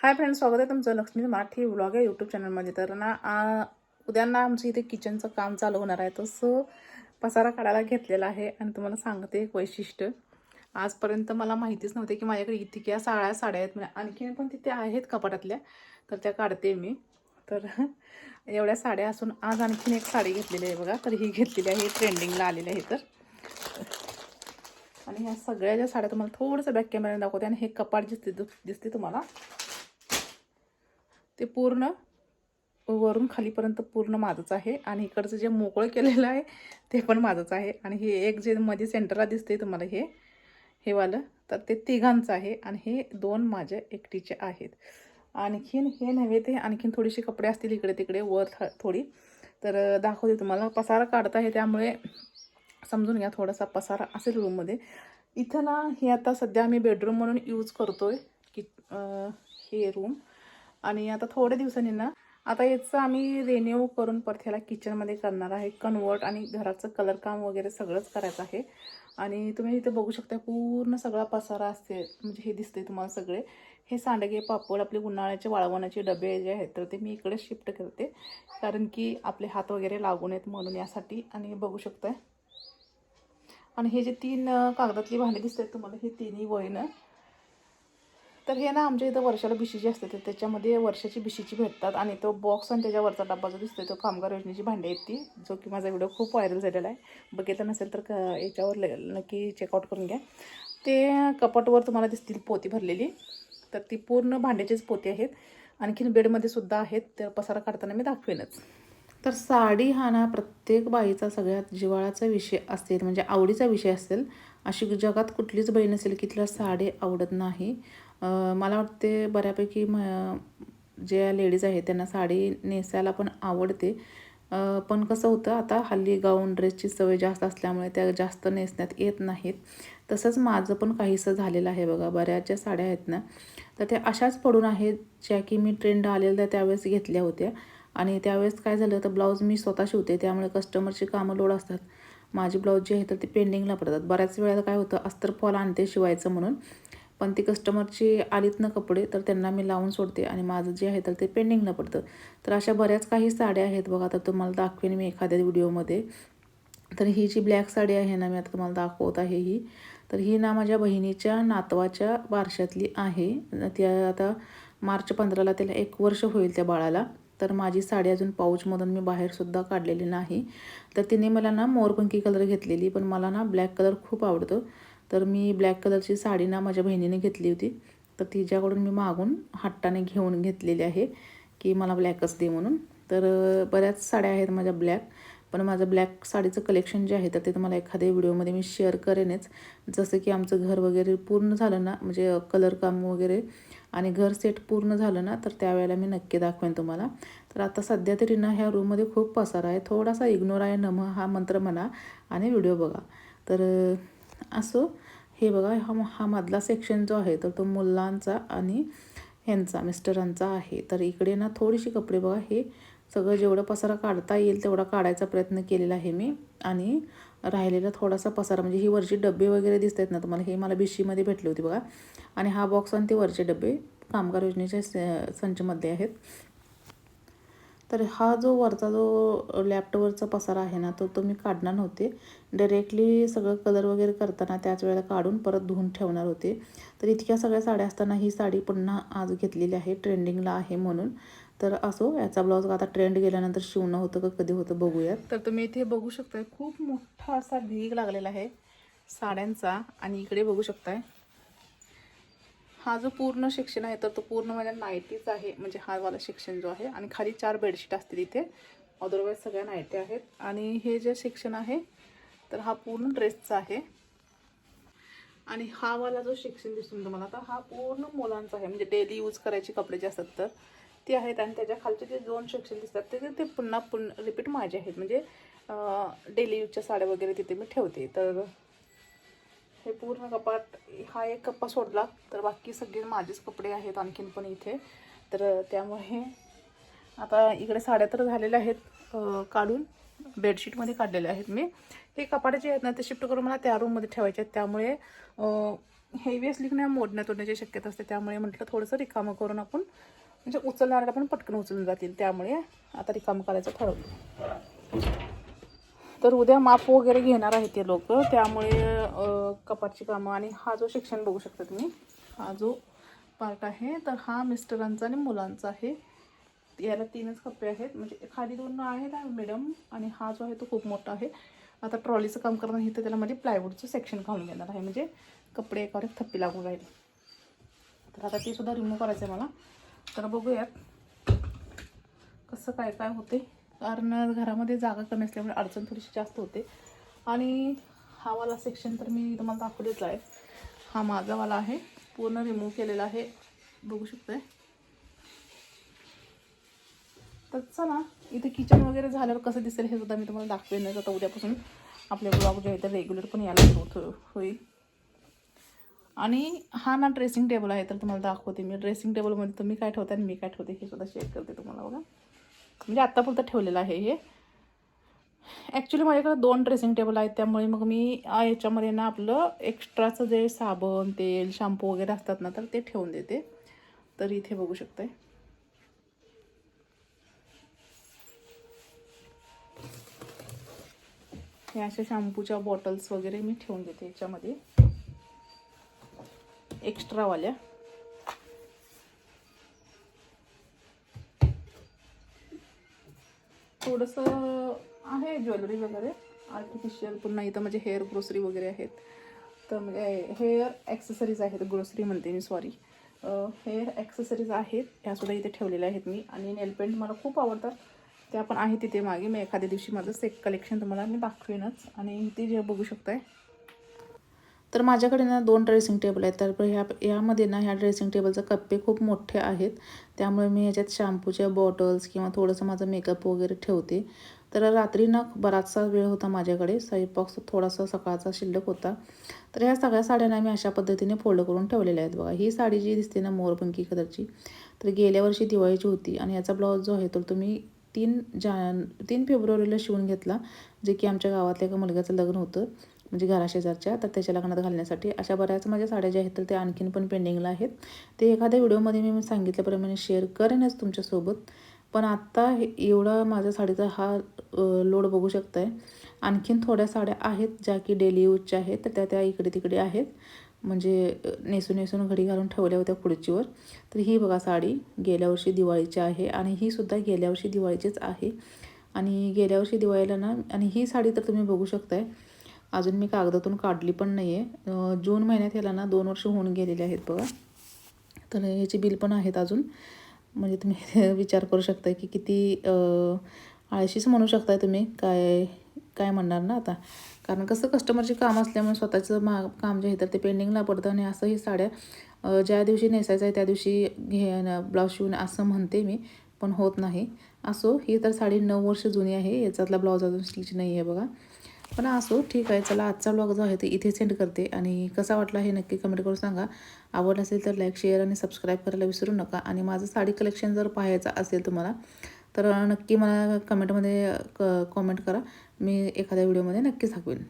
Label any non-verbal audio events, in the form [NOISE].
Hi friends स्वागत आहे तुमचं लक्ष्मी मराठी व्लॉग आहे यूट्यूब चॅनलमध्ये तर ना आ, उद्या ना आमचं इथे किचनचं काम चालू होणार आहे. तसं पसारा काढायला घेतलेला आहे आणि तुम्हाला सांगते एक वैशिष्ट्य. आजपर्यंत मला माहितीच नव्हते की माझ्याकडे इतक्या साळ्या साड्या आहेत. म्हणजे आणखीन पण तिथे आहेत कपाटातल्या तर त्या काढते मी. तर [LAUGHS] एवढ्या साड्या असून आज आणखीन एक साडी घेतलेली आहे बघा. तर ही घेतलेली आहे ट्रेंडिंगला आलेली आहे तर. आणि ह्या सगळ्या ज्या साड्या तुम्हाला थोडंसं बॅक कॅमेऱ्याने दाखवते आणि हे कपाट दिसते दिसते तुम्हाला ते पूर्ण वरून खालीपर्यंत पूर्ण माझंच आहे. आणि इकडचं जे मोकळं केलेलं आहे ते पण माझंच आहे. आणि हे एक जे मध्ये सेंटरला दिसते तुम्हाला हे हे वालं तर ते तिघांचं आहे. आणि हे दोन माझ्या एकटीचे आहेत. आणखीन हे नव्हे ते आणखीन थोडीशी कपडे असतील इकडे तिकडे वर थ- थोडी. तर दाखवते तुम्हाला. पसारा काढता आहे त्यामुळे समजून घ्या थोडासा पसारा असेल रूममध्ये इथं ना हे आता सध्या आम्ही बेडरूम म्हणून यूज करतो आहे की हे रूम आणि आता थोड्या दिवसांनी ना आता याचं आम्ही रेन्यू करून परत ह्याला किचनमध्ये करणार आहे. कन्वर्ट आणि घराचं कलर काम वगैरे सगळंच करायचं आहे. आणि तुम्ही इथे बघू शकता पूर्ण सगळा पसारा असते. म्हणजे हे दिसते तुम्हाला सगळे. हे सांडगे पापड आपले उन्हाळ्याचे वाळवण्याचे डबे जे आहेत तर ते मी इकडे शिफ्ट करते. कारण की आपले हात वगैरे लागू नयेत म्हणून यासाठी. आणि बघू शकताय. आणि हे जे तीन कागदातली भांडी आहेत तुम्हाला हे तिन्ही वयनं तर हे ना आमच्या इथं वर्षाला भिशीची असते तर त्याच्यामध्ये वर्षाची भिशीची भेटतात आणि तो बॉक्स आणि त्याच्यावरचा डब्बा जो दिसतोय तो कामगार योजनेची भांडी आहेत ती जो की माझा व्हिडिओ खूप व्हायरल झालेला आहे. बघितलं नसेल तर क याच्यावर नक्की चेकआउट करून घ्या. ते कपाटवर तुम्हाला दिसतील पोती भरलेली. तर ती पूर्ण भांड्याचीच पोती आहेत. आणखीन बेडमध्ये सुद्धा आहेत तर पसारा काढताना मी दाखवेनच. तर साडी हा ना प्रत्येक बाईचा सगळ्यात जिवाळाचा विषय असेल म्हणजे आवडीचा विषय असेल. अशी जगात कुठलीच बाई नसेल की तिला साडी आवडत नाही. मला वाटते बऱ्यापैकी म ज्या लेडीज आहेत त्यांना साडी नेसायला पण आवडते. पण कसं होतं आता हल्ली गाऊन ड्रेसची सवय जास्त असल्यामुळे त्या जास्त नेसण्यात येत नाहीत. तसंच माझं पण काहीसं झालेलं आहे बघा बऱ्याचशा साड्या आहेत ना. तर त्या अशाच पडून आहेत ज्या की मी ट्रेंड आलेल्या त्यावेळेस घेतल्या होत्या. आणि त्यावेळेस काय झालं तर ब्लाऊज मी स्वतः शिवते त्यामुळे कस्टमरची कामं लोड असतात. माझी ब्लाऊज जी आहे तर ती पेंडिंगला पडतात. बऱ्याच वेळेला काय होतं अस्तर फॉल आणते शिवायचं म्हणून. पण ती कस्टमरची आलीत ना कपडे तर त्यांना मी लावून सोडते आणि माझं जे आहे तर ते पेंडिंगला पडतं. तर अशा बऱ्याच काही साड्या आहेत बघा तर तुम्हाला दाखवेन मी एखाद्या व्हिडिओमध्ये तर ही जी ब्लॅक साडी आहे ना मी आता तुम्हाला दाखवत आहे ही. तर ही ना माझ्या बहिणीच्या नातवाच्या बारशातली आहे. ती आता मार्च पंधराला त्याला एक वर्ष होईल त्या बाळाला. तर माझी साडी अजून पाऊचमधून मी बाहेरसुद्धा काढलेली नाही. तर तिने मला ना मोरपंखी कलर घेतलेली पण मला ना ब्लॅक कलर खूप आवडतो. तर मी ब्लॅक कलरची साडी ना माझ्या बहिणीने घेतली होती. तर तिच्याकडून मी मागून हट्टाने घेऊन घेतलेली आहे की मला ब्लॅकच दे म्हणून. तर बऱ्याच साड्या आहेत माझ्या ब्लॅक पण माझं ब्लॅक साडीचं कलेक्शन जे आहे तर ते तुम्हाला एखाद्या व्हिडिओमध्ये मी शेअर करेनच. जसं की आमचं घर वगैरे पूर्ण झालं ना म्हणजे कलर काम वगैरे आणि घर सेट पूर्ण झालं ना तर त्यावेळेला मी नक्की दाखवेन तुम्हाला. तर आता सध्या तरी ना ह्या रूममध्ये खूप पसारा आहे. थोडासा इग्नोर आहे नम हा मंत्र म्हणा आणि व्हिडिओ बघा. तर असो. हे बघा हा हा मधला सेक्शन जो आहे तर तो मुलांचा आणि ह्यांचा मिस्टरांचा आहे. तर इकडे ना थोडीशी कपडे बघा हे सगळं जेवढं पसारा काढता येईल तेवढा काढायचा प्रयत्न केलेला आहे मी. आणि राहिलेला थोडासा पसारा म्हणजे ही वरची डबे वगैरे दिसत आहेत ना तुम्हाला हे मला बिशीमध्ये भेटले होते बघा. आणि हा बॉक्स आणि ते वरचे डबे कामगार योजनेच्या स- संचमध्ये आहेत. तर हा जो वरचा जो लॅपटॉपवरचा पसारा आहे ना तो तो मी काढणार नव्हते. डायरेक्टली सगळं कलर वगैरे करताना त्याच वेळेला काढून परत धुवून ठेवणार होते. तर इतक्या सगळ्या साड्या असताना ही साडी पुन्हा आज घेतलेली आहे ट्रेंडिंगला आहे म्हणून. तर असो याचा ब्लाऊज आता ट्रेंड गेल्यानंतर शिवणं होतं का कधी होतं बघूयात. तर तुम्ही इथे बघू शकताय खूप मोठा असा ढीग लागलेला आहे साड्यांचा. आणि इकडे बघू शकताय हा जो पूर्ण सेक्शन आहे तर तो पूर्ण माझ्या नायटीच आहे म्हणजे हा वाला सेक्शन जो आहे. आणि खाली चार बेडशीट असतील इथे. अदरवाईज सगळ्या नायट्या आहेत. आणि हे जे सेक्शन आहे तर हा पूर्ण ड्रेसचा आहे. आणि हा वाला जो सेक्शन दिसून तुम्हाला आता हा पूर्ण मुलांचा आहे. म्हणजे डेली यूज करायचे कपडे जे असतात तर ते आहेत. आणि त्याच्या खालचे जे दोन सेक्शन दिसतात ते ते पुन्हा पुन्हा रिपीट माझे आहेत. म्हणजे डेली यूजच्या साड्या वगैरे तिथे मी ठेवते. तर हे पूर्ण कपाट हा एक कप्पा सोडला तर बाकी सगळे माझेच कपडे आहेत आणखीन पण इथे. तर त्यामुळे आता इकडे साड्या तर झालेल्या आहेत काढून बेडशीटमध्ये काढलेले आहेत मी. हे कपाटे जे आहेत ना ते शिफ्ट करून मला त्या रूममध्ये ठेवायचे आहेत. त्यामुळे हेवी असली की नाही मोडण्या तोडण्याची शक्यता असते. त्यामुळे म्हटलं थोडंसं रिकामं करून आपण म्हणजे उचलणाऱ्याला पण पटकन उचलून जातील. त्यामुळे आता रिकामं करायचं ठरवलं. तर उद्या माप वगैरे घेणार आहेत ते लोक. त्यामुळे कपाटची कामं आणि हा जो सेक्शन बघू शकता तुम्ही हा जो पार्ट आहे तर हा मिस्टरांचा आणि मुलांचा आहे. याला तीनच कप्पे आहेत. म्हणजे खाली दोन आहेत मॅडम आणि हा जो आहे तो खूप मोठा आहे. आता ट्रॉलीचं काम करणार नाही तर त्याला मध्ये प्लायवूडचं सेक्शन घालून घेणार आहे. म्हणजे कपडे एकावर एक थप्पी लागून राहील. तर आता ते सुद्धा रिमूव्ह करायचं आहे मला. तर बघूयात कसं काय काय होते. कारण घरामध्ये जागा कमी असल्यामुळे अडचण थोडीशी जास्त होते. आणि हा वाला सेक्शन तर मी तुम्हाला दाखवलेच आहे. हा माझावाला आहे. पूर्ण रिमूव्ह केलेला आहे. बघू शकताय. तर चला इथे किचन वगैरे झाल्यावर कसं दिसेल हे सुद्धा मी तुम्हाला दाखवेनच आता उद्यापासून आपले ब्लॉग जे आहे ते रेग्युलर पण यायला सुरू होईल. आणि हा ना ड्रेसिंग टेबल आहे तर तुम्हाला दाखवते मी. ड्रेसिंग टेबलमध्ये तुम्ही काय ठेवता आणि मी काय ठेवते हे सुद्धा शेअर करते तुम्हाला बघा. म्हणजे आत्तापुरतं ठेवलेलं आहे हे. ॲक्च्युली माझ्याकडे दोन ड्रेसिंग टेबल आहेत त्यामुळे मग मी याच्यामध्ये ना आपलं एक्स्ट्राचं जे साबण तेल शॅम्पू वगैरे असतात ना तर ते ठेवून देते. तर इथे बघू शकते हे अशा शॅम्पूच्या बॉटल्स वगैरे मी ठेवून देते याच्यामध्ये. एक्स्ट्रावाल्या थोडंसं आहे ज्वेलरी वगैरे. आर्टिफिशियल पुन्हा इथं म्हणजे हेअर ग्रोसरी वगैरे आहेत. तर म्हणजे हेअर ॲक्सेसरीज आहेत ग्रोसरी म्हणते मी सॉरी हेअर ॲक्सेसरीज आहेत ह्यासुद्धा इथे ठेवलेल्या आहेत मी. आणि नेलपेंट मला खूप आवडतात. त्या पण आहेत तिथे मागे. मी एखाद्या दिवशी माझं सेक कलेक्शन तुम्हाला मी दाखवेनच. आणि इथे जे बघू शकताय तर माझ्याकडे ना दोन ड्रेसिंग टेबल आहेत. तर ह्या यामध्ये ना ह्या ड्रेसिंग टेबलचे कप्पे खूप मोठे आहेत. त्यामुळे मी ह्याच्यात शॅम्पूच्या बॉटल्स किंवा थोडंसं माझं मेकअप वगैरे ठेवते. तर रात्री ना बराचसा वेळ होता माझ्याकडे. स्वयंपाक थोडासा सकाळचा शिल्लक होता. तर ह्या सगळ्या साड्यांना मी अशा पद्धतीने फोल्ड करून ठेवलेल्या आहेत बघा. ही साडी जी दिसते ना मोरपंकी कलरची तर गेल्या वर्षी दिवाळीची होती आणि याचा ब्लाऊज जो आहे तर तुम्ही तीन जान तीन फेब्रुवारीला शिवून घेतला जे की आमच्या गावातल्या एका मुलग्याचं लग्न होतं. म्हणजे घराशेजारच्या तर त्याच्या लग्नात घालण्यासाठी. अशा बऱ्याच माझ्या साड्या ज्या आहेत तर ते आणखीन पण पेंडिंगला आहेत. ते एखाद्या व्हिडिओमध्ये मी सांगितल्याप्रमाणे शेअर करेनच तुमच्यासोबत. पण आत्ता हे एवढा माझ्या साडीचा हा लोड बघू शकताय. आणखीन थोड्या साड्या आहेत ज्या की डेली यूजच्या आहेत तर त्या त्या इकडे तिकडे आहेत. म्हणजे नेसून नेसून घडी घालून ठेवल्या होत्या खुर्चीवर. तर ही बघा साडी गेल्या वर्षी दिवाळीची आहे आणि ही सुद्धा गेल्या वर्षी दिवाळीचीच आहे. आणि गेल्या वर्षी दिवाळीला ना आणि ही साडी तर तुम्ही बघू शकताय. अजून मी कागदातून काढली पण नाही आहे जून महिन्यात ह्याला ना दोन वर्ष होऊन गेलेले आहेत बघा. तर याचे बिल पण आहेत अजून. म्हणजे तुम्ही [LAUGHS] विचार करू शकता की किती आळशीच म्हणू शकताय तुम्ही काय काय म्हणणार ना आता. कारण कसं कस्टमरचे काम असल्यामुळे स्वतःचं मा काम जे आहे तर ते पेंडिंगला पडतं आणि असं ही साड्या ज्या दिवशी नेसायचं आहे त्या दिवशी घे ब्लाऊज शिवून असं म्हणते मी पण होत नाही. असो ही तर साडी नऊ वर्ष जुनी आहे. याच्यातला ब्लाऊज अजून स्टिच नाही आहे बघा. पण असो ठीक आहे चला आजचा ब्लॉग जो आहे ते इथे सेंड करते. आणि कसा वाटला हे नक्की कमेंट करून सांगा. आवड असेल तर लाईक शेअर आणि सबस्क्राईब करायला विसरू नका. आणि माझं साडी कलेक्शन जर पाहायचं असेल तुम्हाला तर नक्की मला कमेंटमध्ये क कॉमेंट करा. मी एखाद्या व्हिडिओमध्ये नक्कीच दाखवेन.